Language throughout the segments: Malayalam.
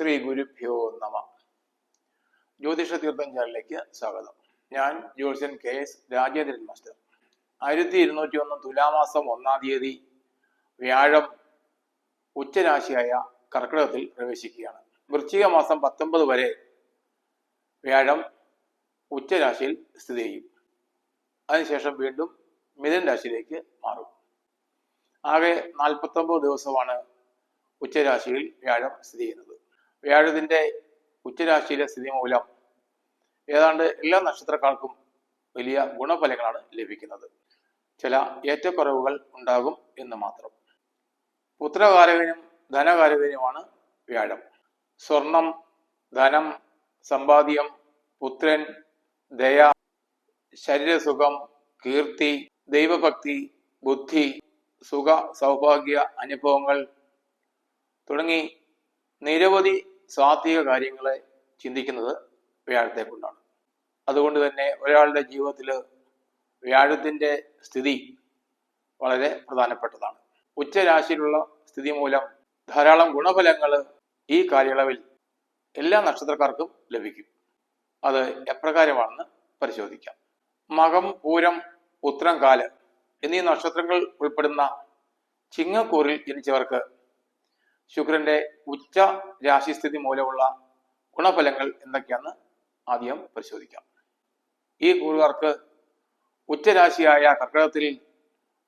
ശ്രീ ഗുരുഭ്യോ നമ. ജ്യോതിഷ തീർത്ഥം ചാനലിലേക്ക് സ്വാഗതം. ഞാൻ ജ്യോത്സ്യൻ കെ എസ് രാജേന്ദ്രൻ മാസ്റ്റർ. ആയിരത്തി ഇരുന്നൂറ്റി ഒന്ന് തുലാമാസം ഒന്നാം തീയതി വ്യാഴം ഉച്ചരാശിയായ കർക്കിടകത്തിൽ പ്രവേശിക്കുകയാണ്. വൃശ്ചിക മാസം പത്തൊമ്പത് വരെ വ്യാഴം ഉച്ചരാശിയിൽ സ്ഥിതി ചെയ്യും. അതിനുശേഷം വീണ്ടും മിഥുൻ രാശിയിലേക്ക് മാറും. ആകെ നാൽപ്പത്തൊമ്പത് ദിവസമാണ് ഉച്ചരാശിയിൽ വ്യാഴം സ്ഥിതി ചെയ്യുന്നത്. വ്യാഴത്തിന്റെ ഉച്ചരാശിയിലെ സ്ഥിതി മൂലം ഏതാണ്ട് എല്ലാ നക്ഷത്രക്കാർക്കും വലിയ ഗുണഫലങ്ങളാണ് ലഭിക്കുന്നത്. ചില ഏറ്റക്കുറവുകൾ ഉണ്ടാകും എന്ന് മാത്രം. പുത്രകാരകനും ധനകാരകനുമാണ് വ്യാഴം. സ്വർണം ധനം സമ്പാദ്യം പുത്രൻ ദയ ശരീരസുഖം കീർത്തി ദൈവഭക്തി ബുദ്ധി സുഖ സൗഭാഗ്യ അനുഭവങ്ങൾ തുടങ്ങി നിരവധി സ്വാത്വിക കാര്യങ്ങളെ ചിന്തിക്കുന്നത് വ്യാഴത്തെ കൊണ്ടാണ് അതുകൊണ്ട് തന്നെ ഒരാളുടെ ജീവിതത്തിൽ വ്യാഴത്തിന്റെ സ്ഥിതി വളരെ പ്രധാനപ്പെട്ടതാണ്. ഉച്ചരാശിയിലുള്ള സ്ഥിതി മൂലം ധാരാളം ഗുണഫലങ്ങൾ ഈ കാലയളവിൽ എല്ലാ നക്ഷത്രക്കാർക്കും ലഭിക്കും. അത് എപ്രകാരമാണെന്ന് പരിശോധിക്കാം. മകം പൂരം ഉത്രം കാൽ എന്നീ നക്ഷത്രങ്ങൾ ഉൾപ്പെടുന്ന ചിങ്ങക്കൂറിൽ ജനിച്ചവർക്ക് ശുക്രന്റെ ഉച്ച രാശിസ്ഥിതി മൂലമുള്ള ഗുണഫലങ്ങൾ എന്തൊക്കെയാണെന്ന് ആദ്യം പരിശോധിക്കാം. ഈ കൂറുകാർക്ക് ഉച്ചരാശിയായ കർക്കിടകത്തിൽ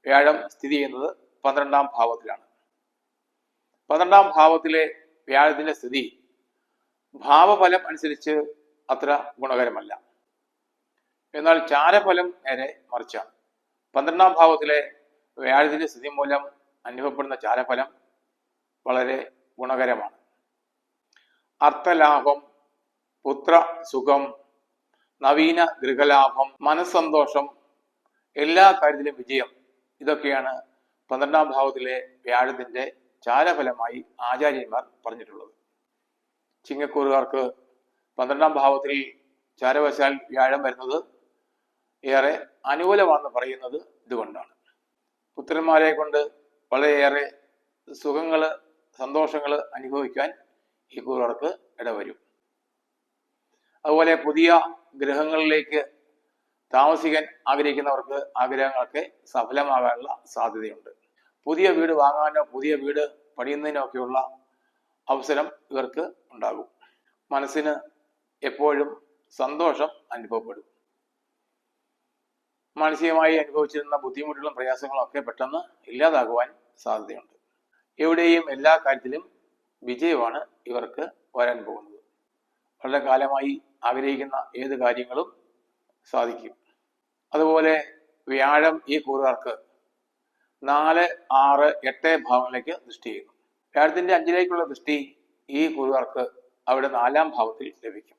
വ്യാഴം സ്ഥിതി ചെയ്യുന്നത് പന്ത്രണ്ടാം ഭാവത്തിലാണ്. പന്ത്രണ്ടാം ഭാവത്തിലെ വ്യാഴത്തിന്റെ സ്ഥിതി ഭാവഫലം അനുസരിച്ച് അത്ര ഗുണകരമല്ല. എന്നാൽ ചാരഫലം നേരെ മറിച്ചാണ്. പന്ത്രണ്ടാം ഭാവത്തിലെ വ്യാഴത്തിന്റെ സ്ഥിതി മൂലം അനുഭവപ്പെടുന്ന ചാരഫലം വളരെ ഗുണകരമാണ്. അർത്ഥലാഭം പുത്ര സുഖം നവീന ഗൃഹലാഭം മനസ്സന്തോഷം എല്ലാ കാര്യത്തിലും വിജയം ഇതൊക്കെയാണ് പന്ത്രണ്ടാം ഭാവത്തിലെ വ്യാഴത്തിന്റെ ചാരഫലമായി ആചാര്യന്മാർ പറഞ്ഞിട്ടുള്ളത്. ചിങ്ങക്കൂറുകാർക്ക് പന്ത്രണ്ടാം ഭാവത്തിൽ ചാരവശാൽ വ്യാഴം വരുന്നത് ഏറെ അനുകൂലമാണെന്ന് പറയുന്നത് ഇതുകൊണ്ടാണ്. പുത്രന്മാരെ കൊണ്ട് വളരെയേറെ സുഖങ്ങൾ സന്തോഷങ്ങൾ അനുഭവിക്കാൻ ഈ ഇടവരും. അതുപോലെ പുതിയ ഗ്രഹങ്ങളിലേക്ക് താമസിക്കാൻ ആഗ്രഹിക്കുന്നവർക്ക് ആഗ്രഹങ്ങളൊക്കെ സഫലമാകാനുള്ള സാധ്യതയുണ്ട്. പുതിയ വീട് വാങ്ങാനോ പുതിയ വീട് പണിയുന്നതിനോ ഒക്കെയുള്ള അവസരം ഇവർക്ക് ഉണ്ടാകും. മനസ്സിന് എപ്പോഴും സന്തോഷം അനുഭവപ്പെടും. മാനസികമായി അനുഭവിച്ചിരുന്ന ബുദ്ധിമുട്ടുകളും പ്രയാസങ്ങളും ഒക്കെ പെട്ടെന്ന് ഇല്ലാതാകുവാൻ സാധ്യതയുണ്ട്. എവിടെയും എല്ലാ കാര്യത്തിലും വിജയമാണ് ഇവർക്ക് വരാൻ പോകുന്നത്. വളരെ കാലമായി ആഗ്രഹിക്കുന്ന ഏത് കാര്യങ്ങളും സാധിക്കും. അതുപോലെ വ്യാഴം ഈ കൂറുകാർക്ക് നാല് ആറ് എട്ട് ഭാവങ്ങളിലേക്ക് ദൃഷ്ടി ചെയ്യുന്നു. വ്യാഴത്തിന്റെ അഞ്ചിലേക്കുള്ള ദൃഷ്ടി ഈ കൂറുകാർക്ക് അവിടെ നാലാം ഭാവത്തിൽ ലഭിക്കും.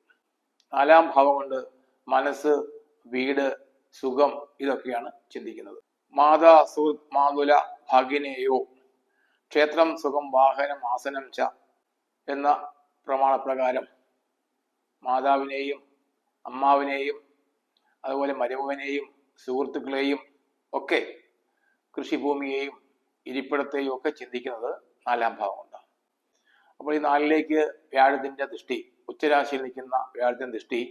നാലാം ഭാവം കൊണ്ട് മനസ്സ് വീട് സുഖം ഇതൊക്കെയാണ് ചിന്തിക്കുന്നത്. മാതാ സുഹൃത് മാതുല ഭാഗ്യനേയോ ക്ഷേത്രം സുഖം വാഹനം ആസനം ച എന്ന പ്രമാണപ്രകാരം മാതാവിനെയും അമ്മാവിനെയും അതുപോലെ മരുമകനെയും സുഹൃത്തുക്കളെയും ഒക്കെ കൃഷിഭൂമിയെയും ഇരിപ്പിടത്തെയും ഒക്കെ ചിന്തിക്കുന്നത് നാലാം ഭാവം കൊണ്ടാണ്. അപ്പോൾ ഈ നാലിലേക്ക് വ്യാഴത്തിന്റെ ദൃഷ്ടി ഉച്ചരാശിയിൽ നിൽക്കുന്ന വ്യാഴത്തിന്റെ ദൃഷ്ടി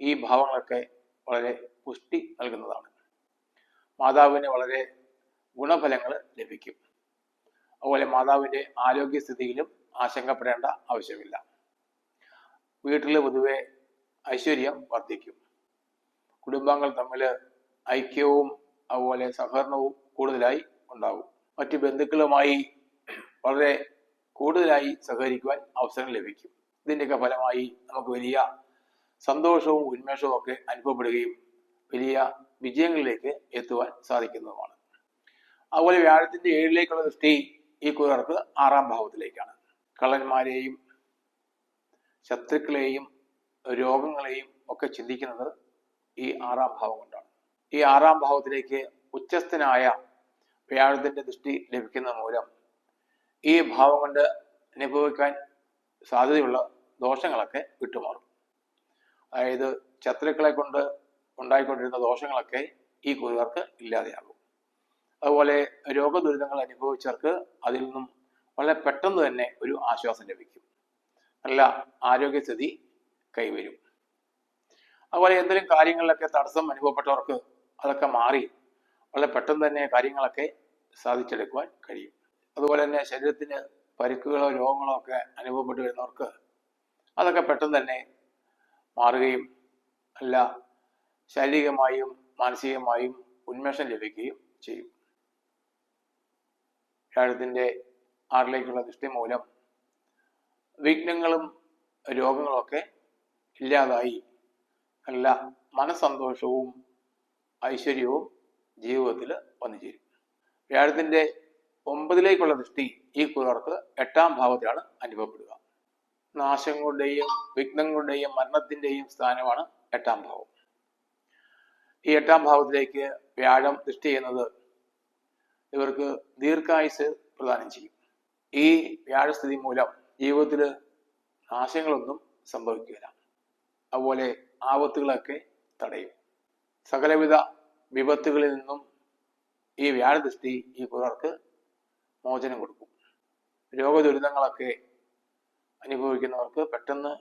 ഈ ഭാവങ്ങളൊക്കെ വളരെ പുഷ്ടി നൽകുന്നതാണ്. മാതാവിന് വളരെ ഗുണഫലങ്ങൾ ലഭിക്കും. അതുപോലെ മാതാവിന്റെ ആരോഗ്യസ്ഥിതിയിലും ആശങ്കപ്പെടേണ്ട ആവശ്യമില്ല. വീട്ടിൽ പൊതുവെ ഐശ്വര്യം വർദ്ധിക്കും. കുടുംബങ്ങൾ തമ്മിൽ ഐക്യവും അതുപോലെ സഹകരണവും കൂടുതലായി ഉണ്ടാവും. മറ്റു ബന്ധുക്കളുമായി വളരെ കൂടുതലായി സഹകരിക്കുവാൻ അവസരം ലഭിക്കും. ഇതിന്റെയൊക്കെ ഫലമായി നമുക്ക് വലിയ സന്തോഷവും ഉന്മേഷവും ഒക്കെ അനുഭവപ്പെടുകയും വലിയ വിജയങ്ങളിലേക്ക് എത്തുവാൻ സാധിക്കുന്നതുമാണ്. അതുപോലെ വ്യാഴത്തിന്റെ ഏഴിലേക്കുള്ള ദൃഷ്ടി ഈ കുതിർപ്പ് ആറാം ഭാവത്തിലേക്കാണ്. കള്ളന്മാരെയും ശത്രുക്കളെയും രോഗങ്ങളെയും ഒക്കെ ചിന്തിക്കുന്നത് ഈ ആറാം ഭാവം കൊണ്ടാണ്. ഈ ആറാം ഭാവത്തിലേക്ക് ഉച്ചസ്ഥനായ വ്യാഴത്തിന്റെ ദൃഷ്ടി ലഭിക്കുന്ന മൂലം ഈ ഭാവം കൊണ്ട് അനുഭവിക്കാൻ സാധ്യതയുള്ള ദോഷങ്ങളൊക്കെ വിട്ടുമാറും. അതായത് ശത്രുക്കളെ കൊണ്ട് ഉണ്ടായിക്കൊണ്ടിരുന്ന ദോഷങ്ങളൊക്കെ ഈ കുതിർക്ക് ഇല്ലാതെയാകും. അതുപോലെ രോഗദുരിതങ്ങൾ അനുഭവിച്ചവർക്ക് അതിൽ നിന്നും വളരെ പെട്ടെന്ന് തന്നെ ഒരു ആശ്വാസം ലഭിക്കും. നല്ല ആരോഗ്യസ്ഥിതി കൈവരും. അതുപോലെ എന്തെങ്കിലും കാര്യങ്ങളിലൊക്കെ തടസ്സം അനുഭവപ്പെട്ടവർക്ക് അതൊക്കെ മാറി വളരെ പെട്ടെന്ന് തന്നെ കാര്യങ്ങളൊക്കെ സാധിച്ചെടുക്കുവാൻ കഴിയും. അതുപോലെ തന്നെ ശരീരത്തിന് പരിക്കുകളോ രോഗങ്ങളോ ഒക്കെ അനുഭവപ്പെട്ടു വരുന്നവർക്ക് അതൊക്കെ പെട്ടെന്ന് തന്നെ മാറുകയും അല്ല ശാരീരികമായും മാനസികമായും ഉന്മേഷം ലഭിക്കുകയും ചെയ്യും. വ്യാഴത്തിന്റെ ആറിലേക്കുള്ള ദൃഷ്ടി മൂലം വിഘ്നങ്ങളും രോഗങ്ങളൊക്കെ ഇല്ലാതായി. നല്ല മനസന്തോഷവും ഐശ്വര്യവും ജീവിതത്തിൽ വന്നു ചേരും വ്യാഴത്തിന്റെ ഒമ്പതിലേക്കുള്ള ദൃഷ്ടി ഈ കുലർക്ക് എട്ടാം ഭാവത്തിലാണ് അനുഭവപ്പെടുക. നാശങ്ങളുടെയും വിഘ്നങ്ങളുടെയും മരണത്തിന്റെയും സ്ഥാനമാണ് എട്ടാം ഭാവം. ഈ എട്ടാം ഭാവത്തിലേക്ക് വ്യാഴം ദൃഷ്ടി ചെയ്യുന്നത് ഇവർക്ക് ദീർഘായുസ് പ്രദാനം ചെയ്യും. ഈ വ്യാഴസ്ഥിതി മൂലം ജീവിതത്തിൽ നാശങ്ങളൊന്നും സംഭവിക്കില്ല അതുപോലെ ആപത്തുകളൊക്കെ തടയും. സകലവിധ വിപത്തുകളിൽ നിന്നും ഈ വ്യാഴദൃഷ്ടി ഈ കുലർക്ക് മോചനം കൊടുക്കും. രോഗദുരിതങ്ങളൊക്കെ അനുഭവിക്കുന്നവർക്ക് പെട്ടെന്ന്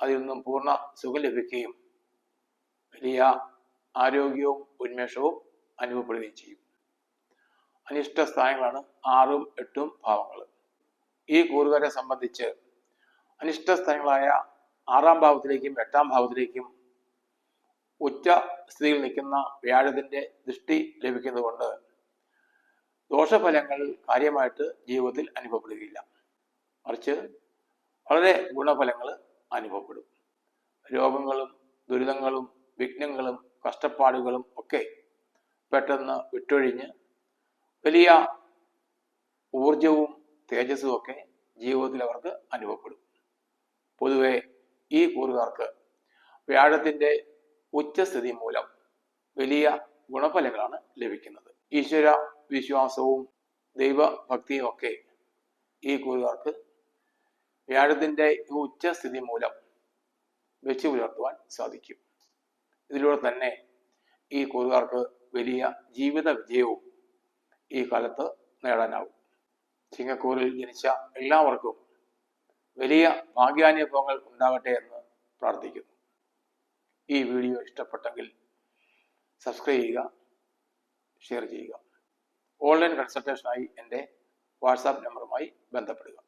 അതിൽ നിന്നും പൂർണ സുഖം ലഭിക്കുകയും വലിയ ആരോഗ്യവും ഉന്മേഷവും അനുഭവപ്പെടുകയും ചെയ്യും. അനിഷ്ട സ്ഥാനങ്ങളാണ് ആറും എട്ടും ഭാവങ്ങൾ. ഈ കൂറുകാരെ സംബന്ധിച്ച് അനിഷ്ട സ്ഥാനങ്ങളായ ആറാം ഭാവത്തിലേക്കും എട്ടാം ഭാവത്തിലേക്കും ഉച്ച സ്ഥിതിയിൽ നിൽക്കുന്ന വ്യാഴത്തിന്റെ ദൃഷ്ടി ലഭിക്കുന്നതുകൊണ്ട് ദോഷഫലങ്ങൾ കാര്യമായിട്ട് ജീവിതത്തിൽ അനുഭവപ്പെടുകയില്ല. മറിച്ച് വളരെ ഗുണഫലങ്ങൾ അനുഭവപ്പെടും. രോഗങ്ങളും ദുരിതങ്ങളും വിഘ്നങ്ങളും കഷ്ടപ്പാടുകളും ഒക്കെ പെട്ടെന്ന് വിട്ടൊഴിഞ്ഞ് വലിയ ഊർജവും തേജസ്സും ഒക്കെ ജീവിതത്തിൽ അവർക്ക് അനുഭവപ്പെടും. പൊതുവെ ഈ കൂറുകാർക്ക് വ്യാഴത്തിന്റെ ഉച്ചസ്ഥിതി മൂലം വലിയ ഗുണഫലങ്ങളാണ് ലഭിക്കുന്നത്. ഈശ്വര വിശ്വാസവും ദൈവഭക്തിയും ഒക്കെ ഈ കൂറുകാർക്ക് വ്യാഴത്തിന്റെ ഉച്ചസ്ഥിതി മൂലം വെച്ച് പുലർത്തുവാൻ സാധിക്കും. ഇതിലൂടെ തന്നെ ഈ കൂറുകാർക്ക് വലിയ ജീവിത വിജയവും ഈ കാലത്ത് നേടാനാവും. സിംഗപ്പൂരിൽ ജനിച്ച എല്ലാവർക്കും വലിയ ഭാഗ്യാനുഭവങ്ങൾ ഉണ്ടാകട്ടെ എന്ന് പ്രാർത്ഥിക്കുന്നു. ഈ വീഡിയോ ഇഷ്ടപ്പെട്ടെങ്കിൽ സബ്സ്ക്രൈബ് ചെയ്യുക ഷെയർ ചെയ്യുക. ഓൺലൈൻ കൺസൾട്ടേഷനായി എന്റെ വാട്സാപ്പ് നമ്പറുമായി ബന്ധപ്പെടുക.